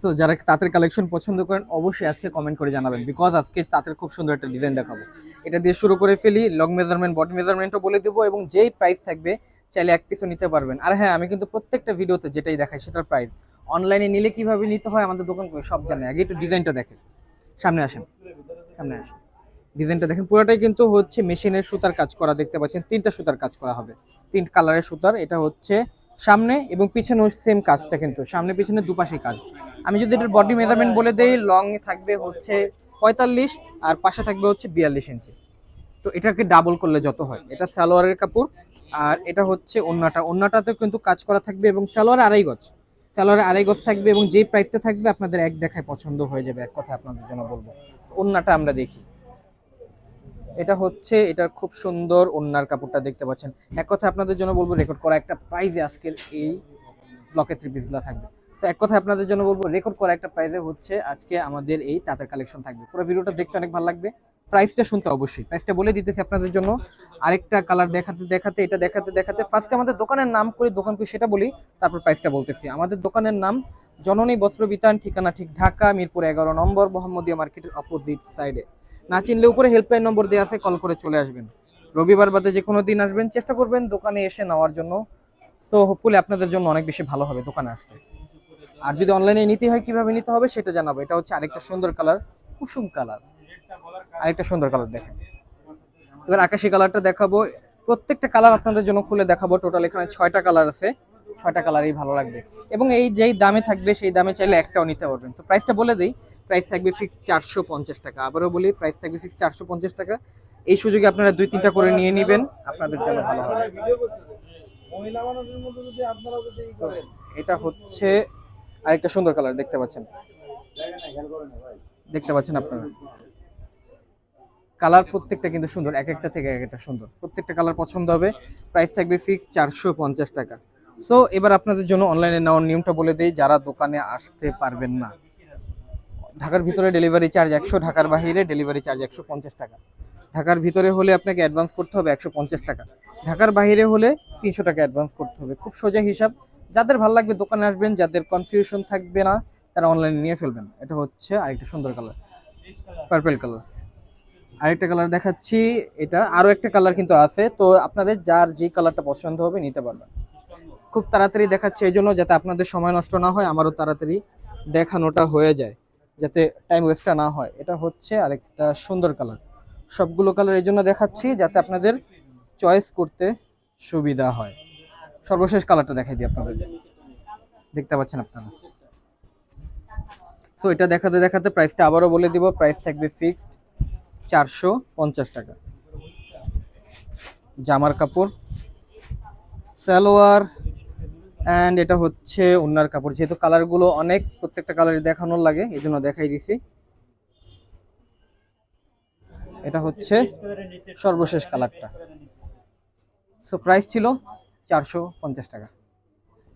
So যারা তাঁতের collection পছন্দ করেন, অবশ্যই আজকে কমেন্ট করে জানাবেন। বিকজ আজকে তাঁতের খুব সুন্দর একটা ডিজাইন দেখাবো। এটা দিয়ে শুরু করে ফেলি লং মেজারমেন্ট বডি মেজারমেন্টও বলে দেবো এবং যেই প্রাইস থাকবে, চাইলে এক পিসও নিতে পারবেন। আর হ্যাঁ আমি কিন্তু প্রত্যেকটা ভিডিওতে যেটাই দেখাই, সেটার প্রাইস অনলাইনে নিলে কীভাবে নিতে হয়, আমাদের দোকান সব জানে। আগে একটু ডিজাইনটা দেখেন। সামনে আসেন। সামনে আসেন। ডিজাইনটা দেখেন, পুরোটাই কিন্তু হচ্ছে মেশিনের সুতার কাজ করা। দেখতে পাচ্ছেন, তিনটা সুতার কাজ করা হবে। তিন কালারের সুতার, এটা হচ্ছে সামনে এবং পিছনে সেম কাজটা কিন্তু। সামনে পিছনে দুপাশে কাজ। আমি যদি এটার বডি মেজারমেন্ট বলে দেই লং থাকবে হচ্ছে পঁয়তাল্লিশ আর পাশে থাকবে হচ্ছে বিয়াল্লিশ ইঞ্চি তো এটাকে ডাবল করলে যত হয়। এটা সালোয়ারের কাপড় আর এটা হচ্ছে ওন্নাটা। ওন্নাটাতে কিন্তু কাজ করা থাকবে এবং সালোয়ার আড়াই গজ। সালোয়ারে আড়াই গজ থাকবে এবং যেই প্রাইসটা থাকবে আপনাদের এক দেখায় পছন্দ হয়ে যাবে। এক কথা আপনাদের জন্য বলব। ওন্নাটা আমরা দেখি। এটা হচ্ছে, এটার খুব সুন্দর ওন্নার কাপড়টা দেখতে পাচ্ছেন। এক কথা আপনাদের জন্য বলব রেকর্ড করা একটা প্রাইজে আজকের এই ব্লকের থ্রি পিসগুলো থাকবে। তো এক কথা আপনাদের জন্য বলব রেকর্ড করা একটা প্রাইজে হচ্ছে আজকে আমাদের এই তাঁতের কালেকশন থাকবে। পুরো ভিডিওটা দেখতে অনেক ভালো লাগবে। প্রাইসটা শুনতে অবশ্যই। প্রাইসটা বলে দিতেছি আপনাদের জন্য। আরেকটা কালার দেখাতে দেখাতে, এটা দেখাতে দেখাতে ফার্স্টে আমাদের দোকানের নাম করে, দোকান করে সেটা বলি, তারপর প্রাইসটা বলতেছি। আমাদের দোকানের নাম জননী বস্ত্র বিতান, ঠিকানা ঠিক ঢাকা, মিরপুর এগারো নম্বর, মোহাম্মদিয়া মার্কেটের অপোজিট সাইডে না চিনলে উপরে হেল্পলাইন নম্বর দেওয়া আছে কল করে চলে আসবেন। রবিবার বাদে যে কোনো দিন আসবেন, চেষ্টা করবেন দোকানে এসে নেওয়ার জন্য। তো হোপফুলি আপনাদের জন্য অনেক বেশি ভালো হবে দোকানে আসতে। আর যদি অনলাইনে নিতে হয়, কীভাবে নিতে হবে সেটা জানাব। এটা হচ্ছে আরেকটা সুন্দর কালার কুসুম কালার আরেকটা সুন্দর কালার দেখেন। এবার আকাশি কালারটা দেখাবো। প্রত্যেকটা কালার আপনাদের জন্য খুলে দেখাবো। টোটাল এখানে ছয়টা কালার আছে। ছয়টা কালারই ভালো লাগবে। এবং এই যেই দামে থাকবে, সেই দামে চাইলে একটাও নিতে পারবেন। তো প্রাইসটা বলে দিই। প্রাইস থাকবে ফিক্স চারশো পঞ্চাশ টাকা। আবারও বলি প্রাইস থাকবে ফিক্স চারশো পঞ্চাশ টাকা। এই সুযোগে আপনারা দুই, তিনটা করে নিয়ে নেবেন, আপনাদের জন্য ভালো হবে। এটা হচ্ছে আরেকটা সুন্দর কালার দেখতে পাচ্ছেন? দেখতে পাচ্ছেন আপনারা? কালার প্রত্যেকটা কিন্তু সুন্দর, এক একটা থেকে এক একটা সুন্দর। প্রত্যেকটা কালার পছন্দ হবে প্রাইস থাকবে ফিক্স চারশো পঞ্চাশ টাকা। সো এবার আপনাদের জন্য অনলাইনে নেওয়ার নিয়মটা বলে দিই, যারা দোকানে আসতে পারবেন না ঢাকার ভিতরে ডেলিভারি চার্জ একশো, ঢাকার বাইরে ডেলিভারি চার্জ একশো পঞ্চাশ টাকা। ঢাকার ভিতরে হলে আপনাকে অ্যাডভান্স করতে হবে একশো পঞ্চাশ টাকা। ঢাকার বাইরে হলে তিনশো টাকা অ্যাডভান্স করতে হবে। খুব সোজা হিসাব। যাদের ভালো লাগবে দোকানে আসবেন, যাদের কনফিউশন থাকবে না, তারা অনলাইনে নিয়ে ফেলবেন। এটা হচ্ছে আরেকটা সুন্দর কালার পার্পেল কালার আরেকটা কালার দেখাচ্ছি। এটা আরও একটা কালার কিন্তু আছে। তো আপনাদের যার যে কালারটা পছন্দ হবে নিতে পারবেন। খুব তাড়াতাড়ি দেখাচ্ছে। এই জন্য যাতে আপনাদের সময় নষ্ট না হয়, আমারও তাড়াতাড়ি দেখানোটা হয়ে যায়। যাতে টাইম ওয়েস্টটা না হয়। এটা হচ্ছে আরেকটা সুন্দর কালার সবগুলো কালার এই জন্য দেখাচ্ছি যাতে আপনাদের চয়েস করতে সুবিধা হয়। সর্বশেষ কালারটা দেখাই দিই আপনাদের। দেখতে পাচ্ছেন আপনারা? সো এটা দেখাতে দেখাতে প্রাইসটা আবারও বলে দিব। প্রাইস থাকবে ফিক্সড চারশো পঞ্চাশ টাকা। জামার কাপড়, সালোয়ার অ্যান্ড এটা হচ্ছে ওনার কাপড়। যেহেতু কালারগুলো অনেক, প্রত্যেকটা কালারই দেখানোর লাগে এই জন্য দেখাই দিছি। এটা হচ্ছে সর্বশেষ কালারটা। সো প্রাইস ছিল চারশো পঞ্চাশ টাকা।